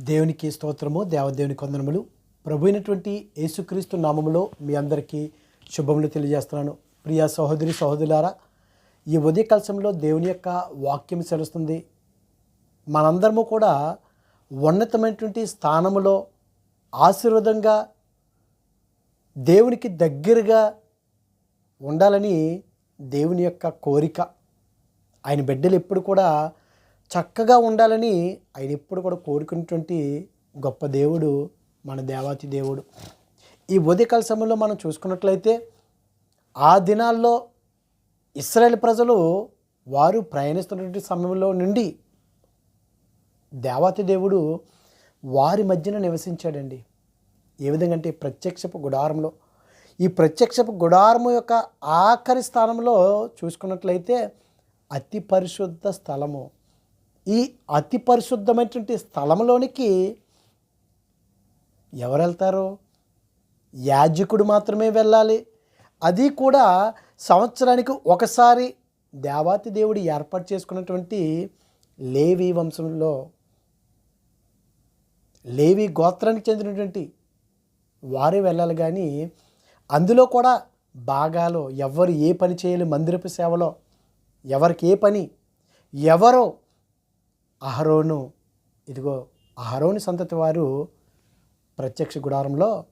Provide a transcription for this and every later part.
దేవునికి స్తోత్రము దేవదేవుని కొందనములు. ప్రభు అయినటువంటి యేసుక్రీస్తు నామములో మీ అందరికీ శుభములు తెలియజేస్తున్నాను. ప్రియ సహోదరి సహోదరులారా ఈ ఉదయ కలశంలో దేవుని యొక్క వాక్యం సెలుస్తుంది. మనందరము కూడా ఉన్నతమైనటువంటి స్థానములో ఆశీర్వాదంగా దేవునికి దగ్గరగా ఉండాలని దేవుని యొక్క కోరిక. ఆయన బిడ్డలు ఎప్పుడు కూడా చక్కగా ఉండాలని ఆయన ఎప్పుడు కూడా కోరుకున్నటువంటి గొప్ప దేవుడు మన దేవాతి దేవుడు. ఈ ఉదయకాల సమయంలో మనం చూసుకున్నట్లయితే ఆ దినాల్లో ఇస్రాయేల్ ప్రజలు వారు ప్రయాణిస్తున్నటువంటి సమయంలో నుండి దేవాతి దేవుడు వారి మధ్యన నివసించాడండి. ఏ విధంగా అంటే ప్రత్యక్షపు గుడారంలో. ఈ ప్రత్యక్షపు గుడారము యొక్క ఆఖరి స్థానంలో చూసుకున్నట్లయితే అతి పరిశుద్ధ స్థలము. ఈ అతి పరిశుద్ధమైనటువంటి స్థలంలోనికి ఎవరు వెళ్తారు? యాజకుడు మాత్రమే వెళ్ళాలి. అది కూడా సంవత్సరానికి ఒకసారి దేవాతి దేవుడు ఏర్పాటు చేసుకున్నటువంటి లేవి వంశంలో లేవి గోత్రానికి చెందినటువంటి వారే వెళ్ళాలి. కానీ అందులో కూడా భాగాలు ఎవరు ఏ పని చేయాలి? మందిరపు సేవలో ఎవరికి ఏ పని? ఎవరో అహరోను ఇదిగో అహరోని సంతతి వారు ప్రత్యక్ష గుడారంలో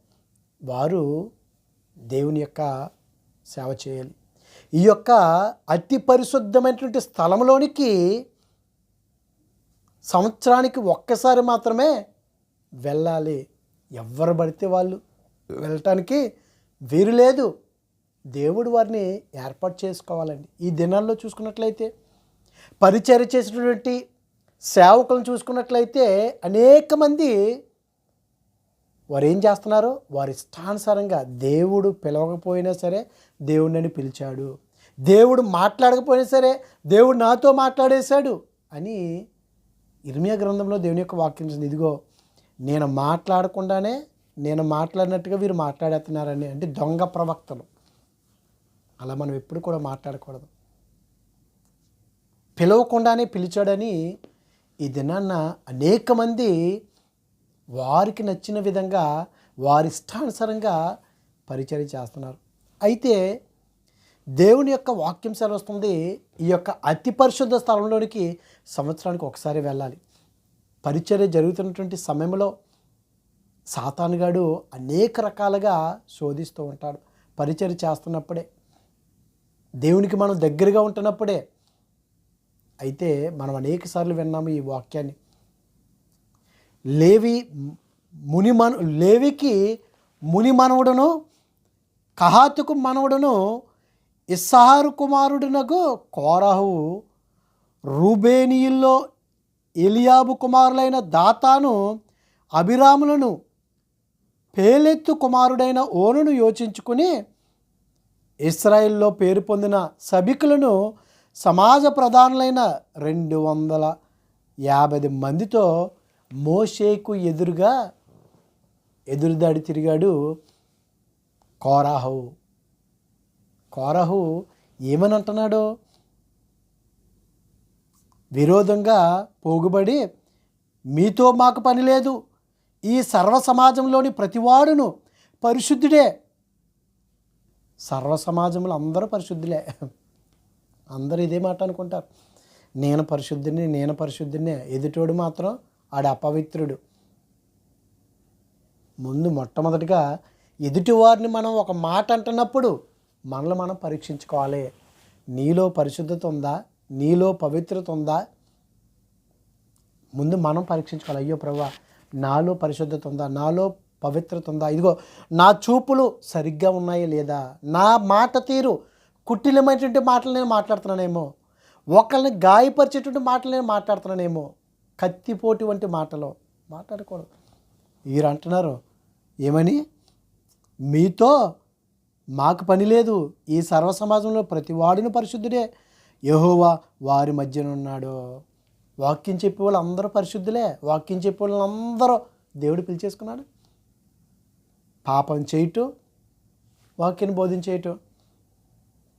వారు దేవుని యొక్క సేవ చేయాలి. ఈ యొక్క అతి పరిశుద్ధమైనటువంటి స్థలంలోనికి సంవత్సరానికి ఒక్కసారి మాత్రమే వెళ్ళాలి. ఎవరు పడితే వాళ్ళు వెళ్ళటానికి వీరు లేదు. దేవుడు వారిని ఏర్పాటు చేసుకోవాలండి. ఈ దినాల్లో చూసుకున్నట్లయితే పరిచర్య చేసినటువంటి సేవకులను చూసుకున్నట్లయితే అనేక మంది వారు ఏం చేస్తున్నారు? వారి ఇష్టానుసారంగా దేవుడు పిలవకపోయినా సరే దేవుడిని పిలిచాడు. దేవుడు మాట్లాడకపోయినా సరే దేవుడు నాతో మాట్లాడేశాడు అని ఇర్మియా గ్రంథంలో దేవుని యొక్క వాక్యం ఇదిగో నేను మాట్లాడకుండానే నేను మాట్లాడినట్టుగా వీరు మాట్లాడేస్తున్నారని అంటే దొంగ ప్రవక్తలు. అలా మనం ఎప్పుడు కూడా మాట్లాడకూడదు. పిలవకుండానే పిలిచాడని ఈ దినాన్న అనేక మంది వారికి నచ్చిన విధంగా వారి ఇష్టానుసారంగా పరిచయం చేస్తున్నారు. అయితే దేవుని యొక్క వాక్యం సెలవుస్తుంది ఈ యొక్క అతి పరిశుద్ధ స్థలంలోనికి సంవత్సరానికి ఒకసారి వెళ్ళాలి. పరిచర్య జరుగుతున్నటువంటి సమయంలో సాతానుగాడు అనేక రకాలుగా శోధిస్తూ ఉంటాడు. పరిచర్య చేస్తున్నప్పుడే దేవునికి మనం దగ్గరగా ఉంటున్నప్పుడే అయితే మనం అనేక సార్లు విన్నాము ఈ వాక్యాన్ని. లేవి ముని మన లేవికి ముని మనవుడును కహాతుకు మనవుడును ఇస్సహారు కుమారుడునకు కోరాహు రూబేనియుల్లో ఎలియాబు కుమారులైన దాతాను అభిరాములను పేలెత్తు కుమారుడైన ఓనును యోచించుకుని ఇస్రాయిల్లో పేరు పొందిన సభికులను సమాజ ప్రధానులైన రెండు వందల యాభై మందితో మోషేకు ఎదురుగా ఎదురుదాడి తిరిగాడు కోరాహు. కోరాహు ఏమని అంటున్నాడు? విరోధంగా పోగుబడి మీతో మాకు పని లేదు. ఈ సర్వ సమాజంలోని ప్రతివాడును పరిశుద్ధుడే. సర్వ సమాజంలో అందరూ పరిశుద్ధులే. అందరూ ఇదే మాట అనుకుంటారు. నేను పరిశుద్ధిని నేను పరిశుద్ధిని ఎదుటోడు మాత్రం ఆడ అపవిత్రుడు. ముందు మొట్టమొదటిగా ఎదుటివారిని మనం ఒక మాట అంటున్నప్పుడు మనల్ని మనం పరీక్షించుకోవాలి. నీలో పరిశుద్ధత ఉందా? నీలో పవిత్రత ఉందా? ముందు మనం పరీక్షించుకోవాలి. అయ్యో ప్రభా నాలో పరిశుద్ధత ఉందా? నాలో పవిత్రత ఉందా? ఇదిగో నా చూపులు సరిగ్గా ఉన్నాయా లేదా? నా మాట తీరు కుటిలమైనటువంటి మాటలు నేను మాట్లాడుతున్నానేమో ఒకళ్ళని గాయపరిచేటువంటి మాటలు నేను మాట్లాడుతున్నానేమో కత్తిపోటు వంటి మాటలు మాట్లాడకూడదు. మీరు అంటున్నారు ఏమని? మీతో మాకు పని లేదు ఈ సర్వ సమాజంలో ప్రతి వాడిని పరిశుద్ధుడే. యహోవా వారి మధ్యన ఉన్నాడు. వాక్యం చెప్పే వాళ్ళు అందరూ పరిశుద్ధులే. వాక్యం చెప్పే వాళ్ళందరూ దేవుడు పిలిచేసుకున్నాడు. పాపం చేయటం వాక్యాన్ని బోధించేయటం.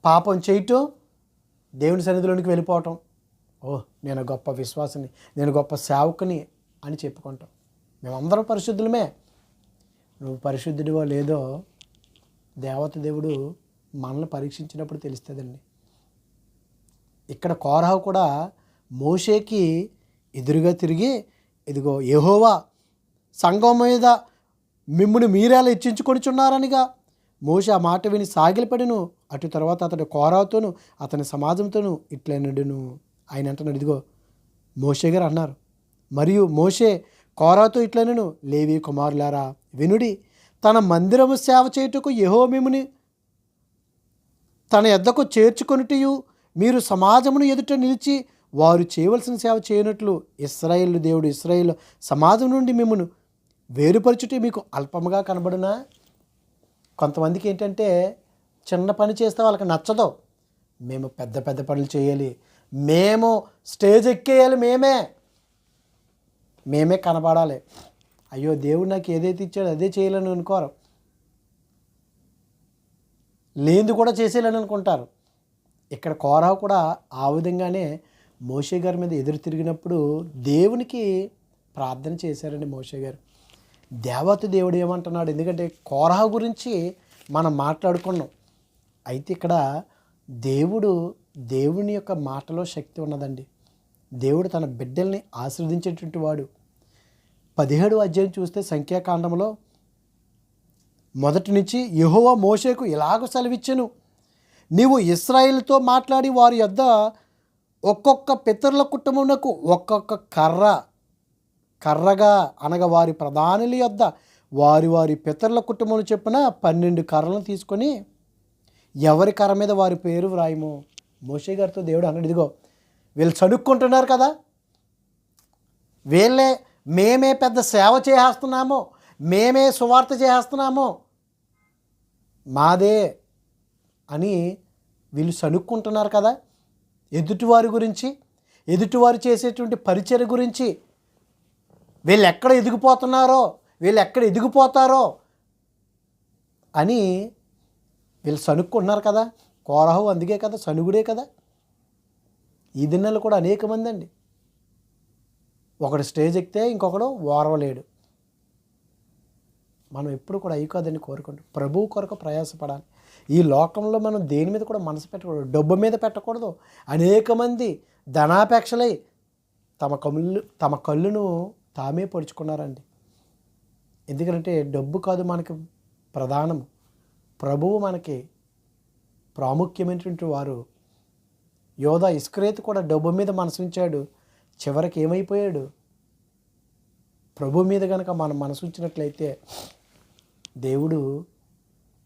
పాపం చేయటం దేవుని సన్నిధిలోనికి వెళ్ళిపోవటం. ఓ నేను గొప్ప విశ్వాసని నేను గొప్ప సేవకుని అని చెప్పుకుంటాం. మేమందరం పరిశుద్ధులమే. నువ్వు పరిశుద్ధుడివో లేదో దేవత దేవుడు మనల్ని పరీక్షించినప్పుడు తెలుస్తుందండి. ఇక్కడ కోరహు కూడా మోషేకి ఎదురుగా తిరిగి ఇదిగో యెహోవా సంఘం మీద మిమ్ముని మీరేలా ఇచ్చించుకొనిచున్నారనిగా మోషే ఆ మాట విని సాగిలపడిను. అటు తర్వాత అతడు కోరాతోను అతని సమాజంతోను ఇట్లనడును ఆయన అంటున్నాడు ఇదిగో మోషే గారు అన్నారు మరియు మోషే కోరాతో ఇట్లనను లేవి కుమారులారా వినుడి తన మందిరము సేవ చేయుటకు యహోమిముని తన ఎద్దకు చేర్చుకొనిటియు మీరు సమాజమును ఎదుట నిలిచి వారు చేయవలసిన సేవ చేయనట్లు ఇస్రాయేల్ దేవుడు ఇస్రాయేల్ సమాజం నుండి మిమ్మను వేరుపరచుటే మీకు అల్పముగా కనబడునా? కొంతమందికి ఏంటంటే చిన్న పని చేస్తే వాళ్ళకి నచ్చదు. మేము పెద్ద పెద్ద పనులు చేయాలి. మేము స్టేజ్ ఎక్కేయాలి మేమే. మేమే కనబడాలి. అయ్యో దేవుడు నాకు ఏదైతే ఇచ్చాడో అదే చేయాలని అనుకోరు. లేనిది కూడా చేసేయాలని అనుకుంటారు. ఇక్కడ కోరా కూడా ఆ విధంగానే మోషే గారి మీద ఎదురు తిరిగినప్పుడు దేవునికి ప్రార్థన చేశారండి మోషే గారు. దేవత దేవుడు ఏమంటున్నాడు? ఎందుకంటే కోరహ గురించి మనం మాట్లాడుకున్నాం. అయితే ఇక్కడ దేవుడు దేవుని యొక్క మాటలో శక్తి ఉన్నదండి. దేవుడు తన బిడ్డల్ని ఆశీర్వదించేటువంటి వాడు. పదిహేడు అధ్యాయం చూస్తే సంఖ్యాకాండంలో మొదటి నుంచి యహోవ మోషేకు ఇలాగ సెలవిచ్చాను. నీవు ఇస్రాయిల్తో మాట్లాడి వారి యొద్ద ఒక్కొక్క పితరుల కుటుంబమునకు ఒక్కొక్క కర్ర కర్రగా అనగా వారి ప్రధానుల యొద్ద వారి వారి పితరుల కుటుంబంలో చెప్పిన పన్నెండు కర్రలను తీసుకొని ఎవరి కర్ర మీద వారి పేరు వ్రాయము? మోషే గారితో దేవుడు అన్నాడు ఇదిగో వీళ్ళు చదువుకుంటున్నారు కదా వీళ్ళే మేమే పెద్ద సేవ చేసేస్తున్నాము మేమే సువార్త చేసేస్తున్నాము. మాదే అని వీళ్ళు సనుక్కుంటున్నారు కదా ఎదుటివారి గురించి ఎదుటివారు చేసేటువంటి పరిచయ గురించి. వీళ్ళు ఎక్కడ ఎదిగిపోతున్నారో వీళ్ళు ఎక్కడ ఎదిగిపోతారో అని వీళ్ళు సనుక్కుంటున్నారు కదా. కోరహు అందుకే కదా సనుగుడే కదా. ఈ దిన్నెలు కూడా అనేక మంది అండి. ఒకడు స్టేజ్ ఎక్కితే ఇంకొకడు ఓరవలేడు. మనం ఎప్పుడు కూడా అయ్యి కాదని కోరుకుంటాం. ప్రభువు కొరకు ప్రయాసపడాలి. ఈ లోకంలో మనం దేని మీద కూడా మనసు పెట్టకూడదు. డబ్బు మీద పెట్టకూడదు. అనేక మంది ధనాపేక్షలై తమ కళ్ళు తమ కళ్ళును తామే పొడుచుకున్నారండి. ఎందుకంటే డబ్బు కాదు మనకి ప్రధానం ప్రభువు మనకి ప్రాముఖ్యమైనటువంటి వారు. యోధ ఇస్క్రేత్ కూడా డబ్బు మీద మనసు ఉంచాడు చివరికి ఏమైపోయాడు? ప్రభు మీద కనుక మనం మనసు ఉంచినట్లయితే దేవుడు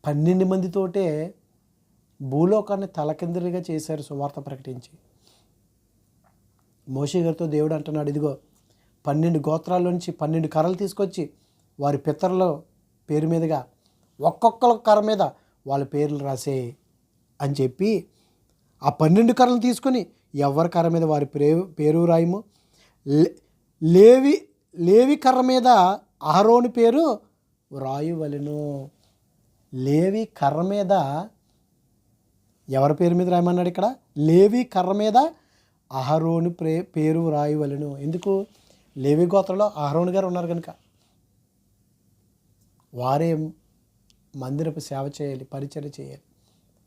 పన్నెండు మందితోటే భూలోకాన్ని తలకిందులుగా చేశారు సువార్త ప్రకటించి. మోషే గారితో దేవుడు అంటున్నాడు ఇదిగో పన్నెండు గోత్రాల నుంచి పన్నెండు కర్రలు తీసుకొచ్చి వారి పితరుల పేరు మీదుగా ఒక్కొక్కల కర్ర మీద వాళ్ళ పేర్లు రాసే అని చెప్పి ఆ పన్నెండు కర్రలు తీసుకొని ఎవరి కర్ర మీద వారి పేరు పేరు రాయము? లే- లేవి లేవి కర్ర మీద అహరోని పేరు వ్రాయవలెను లేవి కర్ర మీద ఎవరి పేరు మీద రాయమన్నాడు ఇక్కడ? లేవి కర్ర మీద అహరోని ప్రే పేరు రాయవలెను. ఎందుకు? లేవి గోత్రలో అహరోని గారు ఉన్నారు కనుక. వారే మందిరపు సేవ చేయాలి పరిచయం చేయాలి.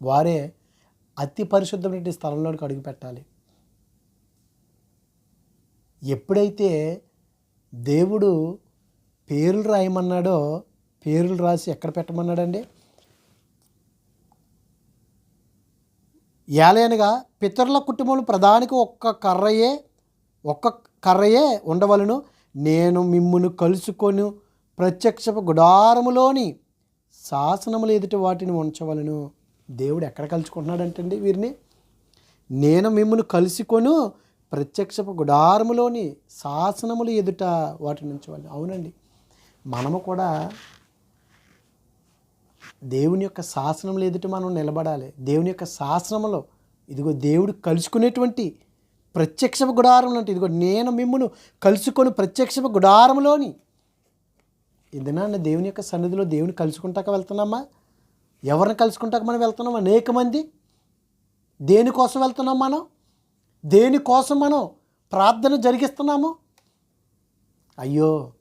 వారే అతి పరిశుద్ధమైన స్థలంలోకి అడుగు పెట్టాలి. ఎప్పుడైతే దేవుడు పేర్లు రాయమన్నాడో పేర్లు రాసి ఎక్కడ పెట్టమన్నాడండి? ఏలైనగా పితరుల కుటుంబంలో ప్రధానికి ఒక్క కర్రయే ఒక్క కర్రయే ఉండవలను. నేను మిమ్మును కలుసుకొని ప్రత్యక్షపు గుడారములోని శాసనములు ఎదుటి వాటిని ఉంచవలను. దేవుడు ఎక్కడ కలుసుకుంటున్నాడంటండి వీరిని? నేను మిమ్మల్ని కలుసుకొను ప్రత్యక్షపు గుడారములోని శాసనములు ఎదుట వాటిని వాళ్ళు అవునండి. మనము కూడా దేవుని యొక్క శాసనములు ఎదుట మనం నిలబడాలి. దేవుని యొక్క శాసనములో ఇదిగో దేవుడు కలుసుకునేటువంటి ప్రత్యక్షపు గుడారం అంటే ఇదిగో నేను మిమ్మును కలుసుకొని ప్రత్యక్షపు గుడారములోని ఈ దినాన్ని దేవుని యొక్క సన్నిధిలో దేవుని కలుసుకుంటాక వెళ్తున్నామా? ఎవరిని కలుసుకుంటాక మనం వెళ్తున్నాం అనేక మంది. దేనికోసం వెళ్తున్నాం మనం? దేనికోసం మనం ప్రార్థన జరిగిస్తున్నాము? అయ్యో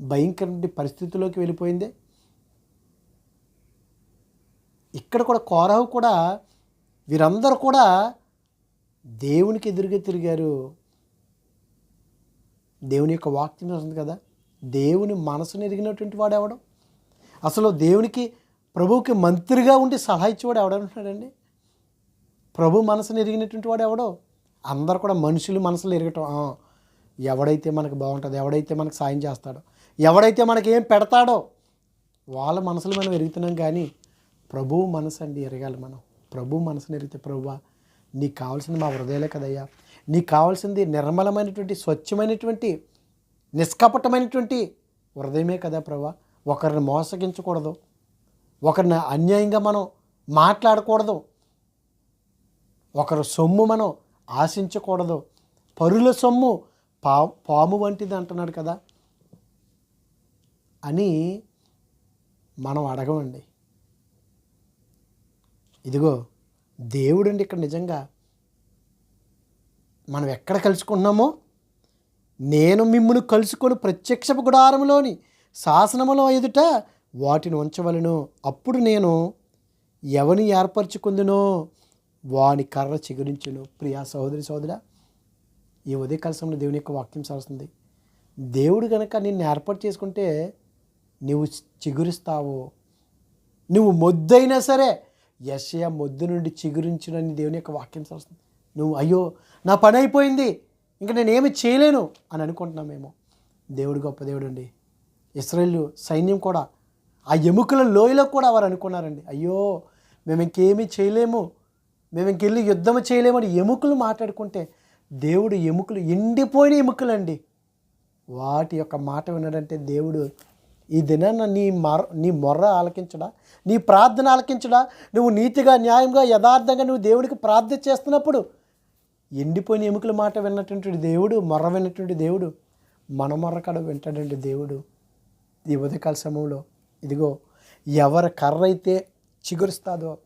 భయంకర పరిస్థితిలోకి వెళ్ళిపోయింది. ఇక్కడ కూడా కోరహు కూడా వీరందరూ కూడా దేవునికి ఎదురుగా తిరిగారు. దేవుని యొక్క వాక్యం వస్తుంది కదా? దేవుని మనసును ఎరిగినటువంటి వాడు ఎవడం? అసలు దేవునికి ప్రభువుకి మంత్రిగా ఉండి సలహా ఇచ్చేవాడు ఎవడంటున్నాడండి ప్రభు మనసును ఎరిగినటువంటి వాడు ఎవడో? అందరు కూడా మనుషులు మనసులు ఎరగటం ఎవడైతే మనకు బాగుంటుంది ఎవడైతే మనకు సాయం చేస్తాడో ఎవడైతే మనకి ఏం పెడతాడో వాళ్ళ మనసులు మనం ఎరుగుతున్నాం కానీ ప్రభువు మనసు అండి ఎరగాలి మనం. ప్రభు మనసుని ఎరిగితే ప్రభువా నీకు కావాల్సింది మా హృదయాలే కదయ్యా. నీకు కావాల్సింది నిర్మలమైనటువంటి స్వచ్ఛమైనటువంటి నిష్కపటమైనటువంటి హృదయమే కదా ప్రభా. ఒకరిని మోసగించకూడదు. ఒకరిని అన్యాయంగా మనం మాట్లాడకూడదు. ఒకరి సొమ్ము మనం ఆశించకూడదు. పరుల సొమ్ము పా పాము వంటిది అంటున్నాడు కదా అని మనం అడగమండి. ఇదిగో దేవుడండి ఇక్కడ నిజంగా మనం ఎక్కడ కలుసుకున్నామో నేను మిమ్మును కలుసుకొని ప్రత్యక్షపు గుడారములోని శాసనములో ఎదుట వాటిని ఉంచవలను. అప్పుడు నేను ఎవని ఏర్పరచుకుందునో వాని కర్ర చిగురించును. ప్రియా సహోదరి సోదరా ఈ ఉదయకాల సమయంలో దేవుని యొక్క వాక్యం సారుస్తుంది. దేవుడు కనుక నిన్ను ఏర్పాటు చేసుకుంటే నువ్వు చిగురిస్తావు నువ్వు మొద్దైనా సరే యశయ మొద్దు నుండి చిగురించునని దేవుని యొక్క వాక్యం సారుస్తుంది. నువ్వు అయ్యో నా పని అయిపోయింది. ఇంకా నేనేమి చేయలేను అని అనుకుంటున్నామేమో దేవుడు గొప్ప దేవుడు అండి ఇస్రాయేల్ సైన్యం కూడా ఆ ఎముకల లోయలో కూడా వారు అనుకున్నారండి. అయ్యో మేము ఇంకేమీ చేయలేము. మేము ఇంకెళ్ళి యుద్ధం చేయలేము అని ఎముకలు మాట్లాడుకుంటే దేవుడు ఎముకలు ఎండిపోయిన ఎముకలండి. వాటి యొక్క మాట విన్నాడంటే దేవుడు ఈ దినాన్న నీ మర నీ మొర్ర ఆలకించడా? నీ ప్రార్థన ఆలకించడా? నువ్వు నీతిగా న్యాయంగా యథార్థంగా నువ్వు దేవుడికి ప్రార్థన చేస్తున్నప్పుడు ఎండిపోయిన ఎముకల మాట విన్నటువంటి దేవుడు మొర్ర విన్నటువంటి దేవుడు మన మొర్ర కడ వింటాడండి దేవుడు. ఈ ఉదయకాల సమయంలో ఇదిగో ఎవరి కర్ర అయితే చిగురుస్తాదో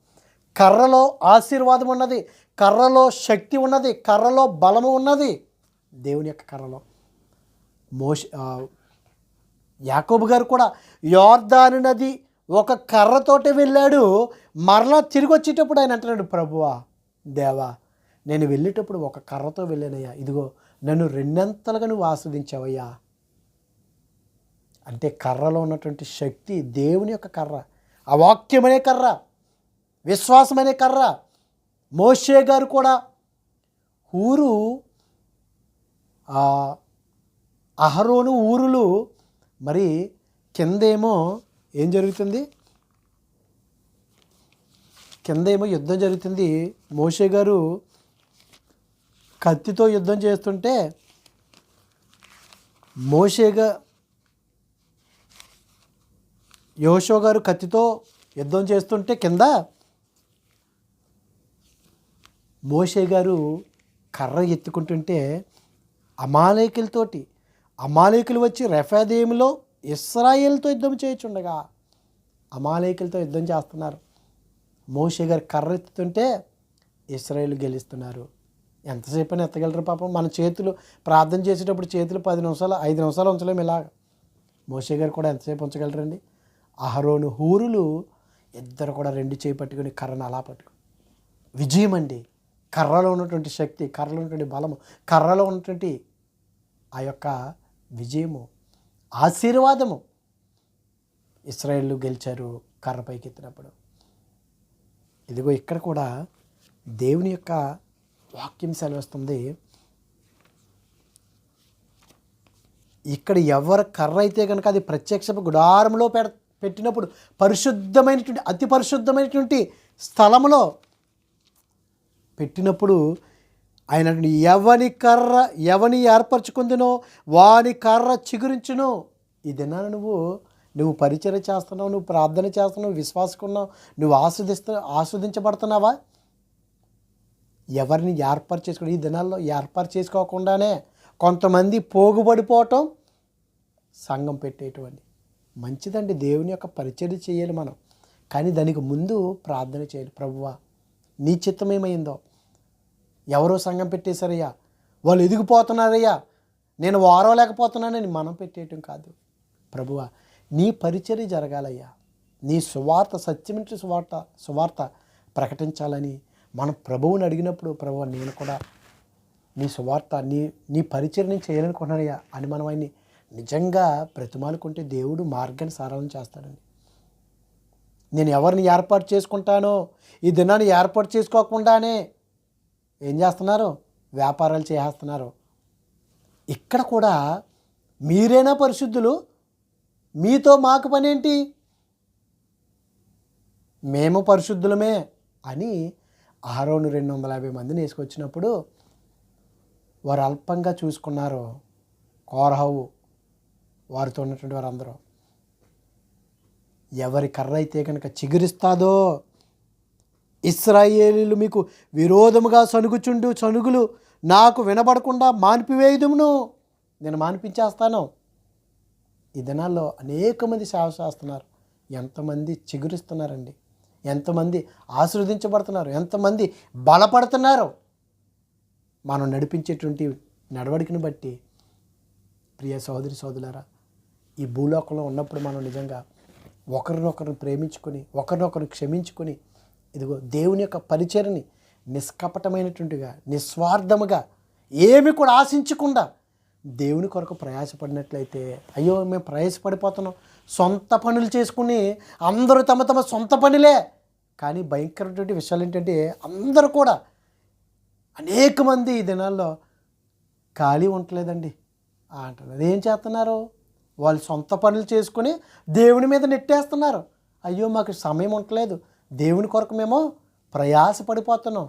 కర్రలో ఆశీర్వాదం ఉన్నది కర్రలో శక్తి ఉన్నది కర్రలో బలము ఉన్నది దేవుని యొక్క కర్రలో. మోష యాకోబు గారు కూడా యోర్దాను నది ఒక కర్రతోటి వెళ్ళాడు మరలా తిరిగి వచ్చేటప్పుడు ఆయన అంటున్నాడు ప్రభువా దేవా నేను వెళ్ళేటప్పుడు ఒక కర్రతో వెళ్ళానయ్యా. ఇదిగో నన్ను రెండంతలుగా నువ్వు ఆస్వాదించావయ్యా. అంటే కర్రలో ఉన్నటువంటి శక్తి దేవుని యొక్క కర్ర అవాక్యమనే కర్ర విశ్వాసమనే కర్ర. మోషే గారు కూడా ఊరు అహరోను ఊరులు మరి కిందేమో ఏం జరుగుతుంది? కిందేమో యుద్ధం జరుగుతుంది. మోషే గారు కత్తితో యుద్ధం చేస్తుంటే మోషేగా యోషో గారు కత్తితో యుద్ధం చేస్తుంటే కింద మోషే గారు కర్ర ఎత్తుకుంటుంటే అమాలేకులతోటి అమాలేకులు వచ్చి రెఫాదేమిలో ఇస్రాయేల్తో యుద్ధం చేయొచ్చుండగా అమాలేకులతో యుద్ధం చేస్తున్నారు. మోషే గారు కర్ర ఎత్తుతుంటే ఇస్రాయేల్ గెలుస్తున్నారు. ఎంతసేపు అని ఎత్తగలరు పాపం. మన చేతులు ప్రార్థన చేసేటప్పుడు చేతులు పది నిమిషాలు ఐదు నిమిషాలు ఉంచలేము ఇలాగ. మోషే గారు కూడా ఎంతసేపు ఉంచగలరండి? అహరోను హూరులు ఇద్దరు కూడా రెండు చేయి పట్టుకుని కర్రను అలా పట్టుకుని విజయం అండి. కర్రలో ఉన్నటువంటి శక్తి కర్రలో ఉన్నటువంటి బలము కర్రలో ఉన్నటువంటి ఆ యొక్క విజయము ఆశీర్వాదము. ఇస్రాయేళ్ళు గెలిచారు కర్ర పైకి ఎత్తినప్పుడు ఇదిగో ఇక్కడ కూడా దేవుని యొక్క వాక్యం సెలవిస్తుంది. ఇక్కడ ఎవరు కర్ర అయితే కనుక అది ప్రత్యక్ష గుడారంలో పెడ పెట్టినప్పుడు పరిశుద్ధమైనటువంటి అతి పరిశుద్ధమైనటువంటి స్థలంలో పెట్టినప్పుడు ఆయన ఎవని కర్ర ఎవని ఏర్పరచుకుందినో వాని కర్ర చిగురించును ఈ నువ్వు నువ్వు పరిచయం చేస్తున్నావు నువ్వు ప్రార్థన చేస్తున్నావు విశ్వాసుకున్నావు నువ్వు ఆస్వాదిస్తు ఆస్వాదించబడుతున్నావా? ఎవరిని ఏర్పాటు చేసుకో ఈ దినాల్లో ఏర్పాటు చేసుకోకుండానే కొంతమంది పోగుబడిపోవటం సంఘం పెట్టేటువంటి. మంచిదండి దేవుని యొక్క పరిచర్ చేయాలి మనం. కానీ దానికి ముందు ప్రార్థన చేయాలి. ప్రభువా నీ చిత్తం ఏమైందో? ఎవరో సంఘం పెట్టేశారయ్యా? వాళ్ళు ఎదిగిపోతున్నారయ్యా? నేను వారవలేకపోతున్నానని మనం పెట్టేయటం కాదు. ప్రభువ నీ పరిచర్య జరగాలయ్యా. నీ సువార్త సత్యమించి సువార్త సువార్త ప్రకటించాలని మనం ప్రభువుని అడిగినప్పుడు ప్రభు నేను కూడా నీ సువార్త నీ నీ పరిచయం నేను చేయాలనుకుంటున్నానయ్యా అని మనం ఆయన్ని నిజంగా ప్రతిమాలుకుంటే దేవుడు మార్గాన్ని సారాలను చేస్తాడండి. నేను ఎవరిని ఏర్పాటు చేసుకుంటానో ఈ దినాన్ని ఏర్పాటు చేసుకోకుండానే ఏం చేస్తున్నారు? వ్యాపారాలు చేస్తున్నారు. ఇక్కడ కూడా మీరేనా పరిశుద్ధులు? మీతో మాకు పనేంటి? మేము పరిశుద్ధులమే అని ఆరోను రెండు వందల యాభై మందిని వేసుకొచ్చినప్పుడు వారు అల్పంగా చూసుకున్నారు కోరహవు వారితో ఉన్నటువంటి వారందరూ. ఎవరి కర్ర అయితే కనుక చిగురిస్తాదో ఇస్రాయేలీలు మీకు విరోధముగా సనుగుచుండు సనుగులు నాకు వినబడకుండా మాన్పివేయుదుమును. నేను మాన్పించేస్తాను. ఈ దినాల్లో అనేక మంది సేవ చేస్తున్నారు. ఎంతమంది చిగురిస్తున్నారండి. ఎంతమంది ఆశీర్వదించబడుతున్నారు? ఎంతమంది బలపడుతున్నారు? మనం నడిపించేటువంటి నడవడికను బట్టి ప్రియ సహోదరి సోదరులారా ఈ భూలోకంలో ఉన్నప్పుడు మనం నిజంగా ఒకరినొకరిని ప్రేమించుకొని ఒకరినొకరు క్షమించుకొని ఇదిగో దేవుని యొక్క పరిచయని నిష్కపటమైనటువంటిగా నిస్వార్థముగా ఏమి కూడా ఆశించకుండా దేవుని కొరకు ప్రయాసపడినట్లయితే అయ్యో మేము ప్రయాసపడిపోతున్నాం. సొంత పనులు చేసుకుని అందరూ తమ తమ సొంత పనులే. కానీ భయంకరమైనటువంటి విషయాలు ఏంటంటే అందరూ కూడా అనేక మంది ఈ దినాల్లో ఖాళీ ఉండలేదండి. అంటున్నారు. ఏం చేస్తున్నారు? వాళ్ళు సొంత పనులు చేసుకుని దేవుని మీద నెట్టేస్తున్నారు. అయ్యో మాకు సమయం ఉండలేదు దేవుని కొరకు మేము ప్రయాసపడిపోతున్నాం.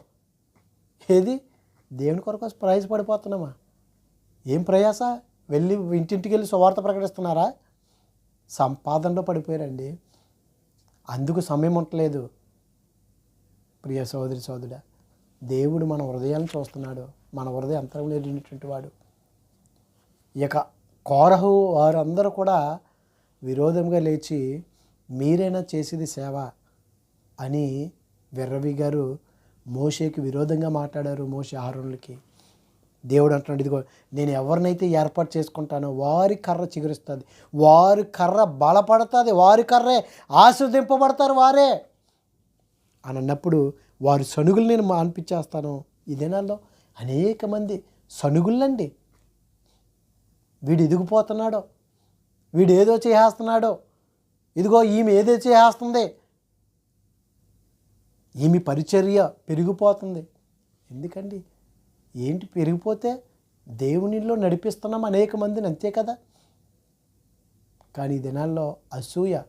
ఏది? దేవుని కొరకు ప్రయాస పడిపోతున్నామా ఏం ప్రయాస? వెళ్ళి ఇంటింటికి వెళ్ళి సువార్త ప్రకటిస్తున్నారా? సంపాదనలో పడిపోయారండి. అందుకు సమయం ఉండలేదు ప్రియ సోదరి సోదరుడ దేవుడు మన హృదయాన్ని చూస్తున్నాడు. మన హృదయ అంతరంలో లేనిటువంటి వాడు. ఇక కోరహు వారందరూ కూడా విరోధంగా లేచి మీరైనా చేసేది సేవ అని వెర్రవి గారు మోషేకి విరోధంగా మాట్లాడారు మోషే ఆహారంలకి దేవుడు అంటున్నాడు ఇదిగో నేను ఎవరినైతే ఏర్పాటు చేసుకుంటానో వారి కర్ర చిగురిస్తుంది. వారి కర్ర బలపడుతుంది వారి కర్రే ఆస్వాదింపబడతారు వారే. అని అన్నప్పుడు వారి సనుగులు నేను మాన్పించేస్తాను ఈ దినాల్లో అనేక మంది సనుగులండి. వీడు ఎదిగిపోతున్నాడో వీడు ఏదో చేసేస్తున్నాడో ఇదిగో ఈమె ఏదో చేసేస్తుంది. ఈమె పరిచర్య పెరిగిపోతుంది. ఎందుకండి? ఏంటి పెరిగిపోతే? దేవునిలో నడిపిస్తున్నాం అనేక మందిని అంతే కదా? కానీ ఈ దినాల్లో అసూయ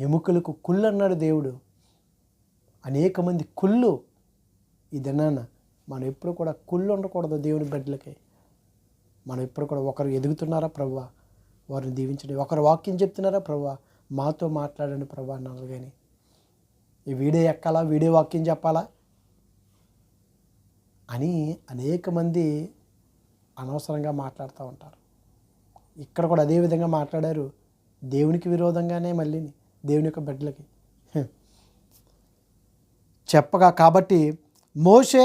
ఎముకలకు కుళ్ళు అన్నాడు దేవుడు. అనేక మంది కుళ్ళు ఈ దినాన మనం ఎప్పుడు కూడా కుళ్ళు ఉండకూడదు దేవుని బిడ్డలకి. మనం ఎప్పుడు కూడా ఒకరు ఎదుగుతున్నారా ప్రవ్వా? వారిని దీవించండి. ఒకరు వాక్యం చెప్తున్నారా ప్రవ్వా? మాతో మాట్లాడండి ప్రవ్వా అన్నారు కానీ ఈ వీడియో ఎక్కాలా? వీడియో వాక్యం చెప్పాలా? అని అనేక మంది అనవసరంగా మాట్లాడుతూ ఉంటారు. ఇక్కడ కూడా అదే విధంగా మాట్లాడారు. దేవునికి విరోధంగానే మళ్ళీ దేవుని యొక్క బిడ్డలకి. చెప్పగా కాబట్టి మోషే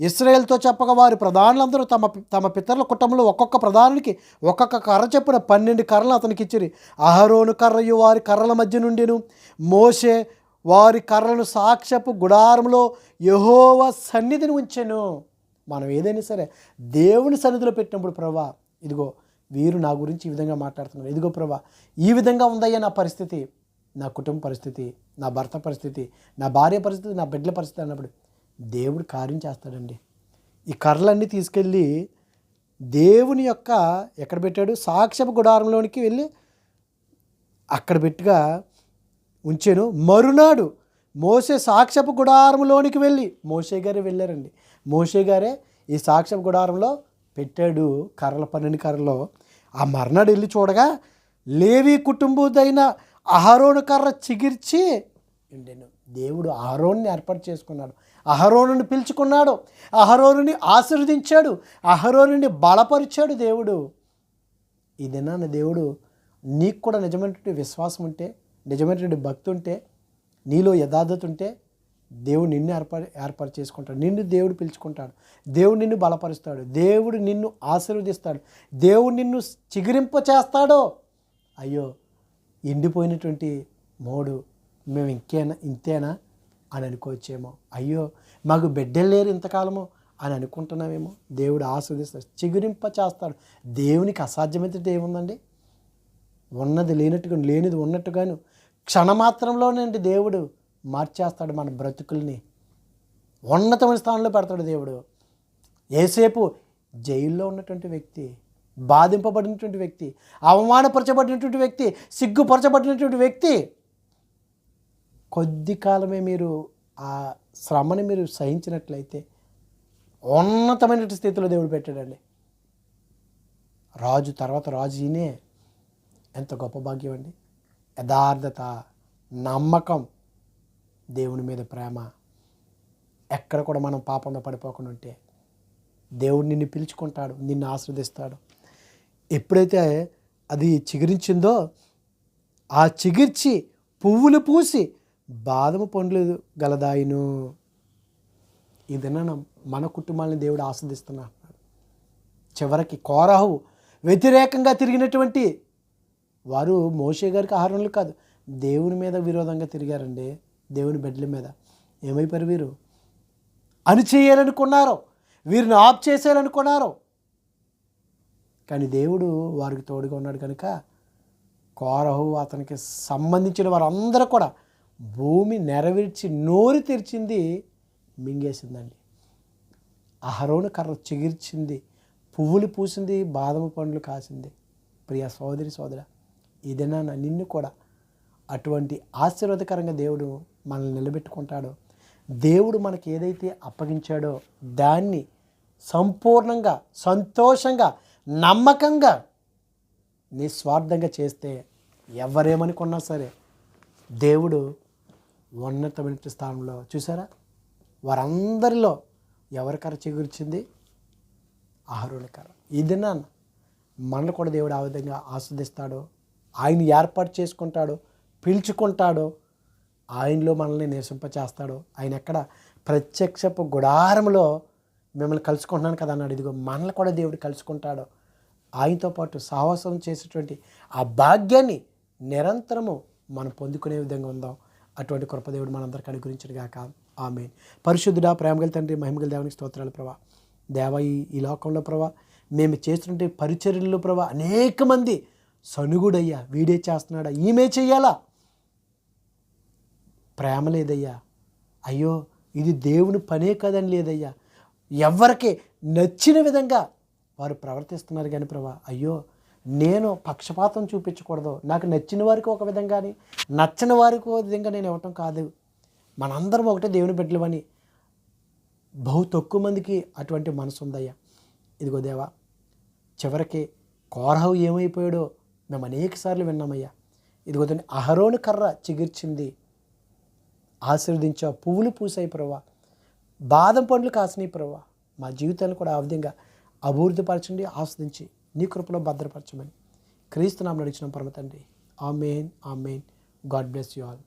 ఇస్రాయేల్తో చెప్పగా వారి ప్రధానులందరూ తమ తమ పితరుల కుటుంబంలో ఒక్కొక్క ప్రధానికి ఒక్కొక్క కర్ర చెప్పున పన్నెండు కర్రలు అతనికి ఇచ్చిరి. అహరోను కర్రయు వారి కర్రల మధ్య నుండిను. మోషే వారి కర్రలను సాక్ష్యపు గుడారంలో యహోవ సన్నిధిని ఉంచెను. మనం ఏదైనా సరే దేవుని సన్నిధిలో పెట్టినప్పుడు ప్రభా ఇదిగో వీరు నా గురించి ఈ విధంగా మాట్లాడుతున్నారు. ఇదిగో ప్రభా ఈ విధంగా ఉందయ్యా నా పరిస్థితి. నా కుటుంబ పరిస్థితి నా భర్త పరిస్థితి నా భార్య పరిస్థితి నా బిడ్డల పరిస్థితి అన్నప్పుడు దేవుడు కార్యం చేస్తాడండి. ఈ కర్రలన్నీ తీసుకెళ్ళి దేవుని యొక్క ఎక్కడ పెట్టాడు? సాక్ష్యపు గుడారంలోనికి వెళ్ళి అక్కడ పెట్టుగా ఉంచాను. మరునాడు మోసే సాక్ష్యపు గుడారంలోనికి వెళ్ళి మోసే గారే వెళ్ళారండి. మోసే గారే ఈ సాక్ష్యపు గుడారంలో పెట్టాడు కర్రల పన్నెండు కర్రలో ఆ మర్నాడు వెళ్ళి చూడగా లేవి కుటుంబదైన అహరోను కర్ర చిగిర్చి ఉండెను. దేవుడు అహరోన్ని ఏర్పాటు చేసుకున్నాడు. అహరోనుని పిలుచుకున్నాడు. అహరోనుని ఆశీర్వదించాడు. అహరోనుని బలపరిచాడు దేవుడు. ఈ దినాన దేవుడు నీకు కూడా నిజమైనటువంటి విశ్వాసం ఉంటే నిజమైనటువంటి భక్తి ఉంటే నీలో యథార్థత ఉంటే దేవుడు నిన్ను ఏర్పాటు ఏర్పాటు చేసుకుంటాడు. నిన్ను దేవుడు పిలుచుకుంటాడు. దేవుడు నిన్ను బలపరుస్తాడు. దేవుడు నిన్ను ఆశీర్వదిస్తాడు. దేవుడు నిన్ను చిగురింప చేస్తాడో అయ్యో ఎండిపోయినటువంటి మోడు మేము ఇంకేనా ఇంతేనా అని అనుకోవచ్చేమో. అయ్యో మాకు బిడ్డలు లేరు ఇంతకాలము అని అనుకుంటున్నామేమో దేవుడు ఆస్వాదిస్తాడు చిగురింప చేస్తాడు. దేవునికి అసాధ్యమైతే ఏముందండి ఉన్నది లేనట్టుగా లేనిది ఉన్నట్టుగాను క్షణమాత్రంలోనండి దేవుడు మార్చేస్తాడు మన బ్రతుకుల్ని. ఉన్నతమైన స్థానంలో పెడతాడు దేవుడు. ఏసేపు జైల్లో ఉన్నటువంటి వ్యక్తి బాధింపబడినటువంటి వ్యక్తి అవమానపరచబడినటువంటి వ్యక్తి సిగ్గుపరచబడినటువంటి వ్యక్తి కొద్ది కాలమే మీరు ఆ శ్రమని మీరు సహించినట్లయితే ఉన్నతమైన స్థితిలో దేవుడు పెట్టాడండి. రాజు తర్వాత రాజు ఈయనే ఎంత గొప్ప భాగ్యం అండి. యథార్థత నమ్మకం దేవుని మీద ప్రేమ. ఎక్కడ కూడా మనం పాపంలో పడిపోకుండా ఉంటే దేవుడు నిన్ను పిలుచుకుంటాడు నిన్ను ఆస్వాదిస్తాడు ఎప్పుడైతే అది చిగురించిందో ఆ చిగిర్చి పువ్వులు పూసి బాదము పండ్లు గలదాయిను. ఇదన్నా మన కుటుంబాన్ని దేవుడు ఆస్వాదిస్తున్నా చివరికి కోరాహు వ్యతిరేకంగా తిరిగినటువంటి వారు మోషే గారికి ఆహారంలు కాదు దేవుని మీద విరోధంగా తిరిగారండి. దేవుని బిడ్డల మీద. ఏమైపోయారు వీరు? అని చేయాలనుకున్నారు వీరిని ఆఫ్ చేసేయాలనుకున్నారు. కానీ దేవుడు వారికి తోడుగా ఉన్నాడు కనుక కోరహు అతనికి సంబంధించిన వారందరూ కూడా భూమి నెరవేర్చి నోరు తెరిచింది మింగేసిందండి. అహరోను కర్ర చిగిర్చింది పువ్వులు పూసింది బాదమ పండ్లు కాసింది. ప్రియ సోదరి సోదర ఇదేనా నిన్ను కూడా అటువంటి ఆశీర్వాదకరంగా దేవుడు మనల్ని నిలబెట్టుకుంటాడో. దేవుడు మనకి ఏదైతే అప్పగించాడో దాన్ని సంపూర్ణంగా సంతోషంగా నమ్మకంగా నిస్వార్థంగా చేస్తే ఎవరేమనుకున్నా సరే దేవుడు ఉన్నతమైన స్థానంలో చూసారా? వారందరిలో ఎవరికర చిగుర్చింది ఆహారులకర ఇది నాన్న మనల్ని కూడా దేవుడు ఆ విధంగా ఆస్వాదిస్తాడో. ఆయన ఏర్పాటు చేసుకుంటాడో పిలుచుకుంటాడో. ఆయనలో మనల్ని నిరసింపచేస్తాడో. ఆయన ఎక్కడ ప్రత్యక్షపు గుడారంలో మిమ్మల్ని కలుసుకుంటున్నాను కదా అన్నాడు. ఇదిగో మనల్ని కూడా దేవుడు కలుసుకుంటాడు. ఆయనతో పాటు సాహసం చేసేటువంటి ఆ భాగ్యాన్ని నిరంతరము మనం పొందుకునే విధంగా ఉందాం. అటువంటి కృపదేవుడు మనందరికీ అనుగ్రహించడు గాక. ఆమె పరిశుద్ధుడా ప్రేమగల తండ్రి మహిమగల దేవునికి స్తోత్రాలు ప్రభా. దేవ ఈ ఈ లోకంలో ప్రభా మేము చేస్తుంటే పరిచర్యల్లో ప్రభా అనేక మంది సనుగుడయ్యా. వీడే చేస్తున్నాడా? ఈమె చెయ్యాలా ప్రేమ లేదయ్యా. అయ్యో ఇది దేవుని పనే కదని లేదయ్యా. ఎవరికి నచ్చిన విధంగా వారు ప్రవర్తిస్తున్నారు కానీ ప్రభా అయ్యో నేను పక్షపాతం చూపించకూడదు. నాకు నచ్చిన వారికి ఒక విధంగాని నచ్చని వారికి ఒక విధంగా నేను ఇవ్వటం కాదు. మనందరం ఒకటే దేవుని బిడ్డలమని బహు తక్కువ మందికి అటువంటి మనసు ఉందయ్యా. ఇదిగో దేవా చివరికి కోరహవు ఏమైపోయాడో మేము అనేక సార్లు విన్నామయ్యా. ఇదిగో అహరోని కర్ర చిగిర్చింది. ఆశీర్వదించా పువ్వులు పూసాయి ప్రభా. బాదం పండ్లు కాసినాయి ప్రభా. మా జీవితాన్ని కూడా ఆ విధంగా అభివృద్ధిపరచండి ఆస్వాదించి నీ కృపలో భద్రపరచమని క్రీస్తు నామం నడిచిన పరమ తండ్రి. Amen amen. God bless you all.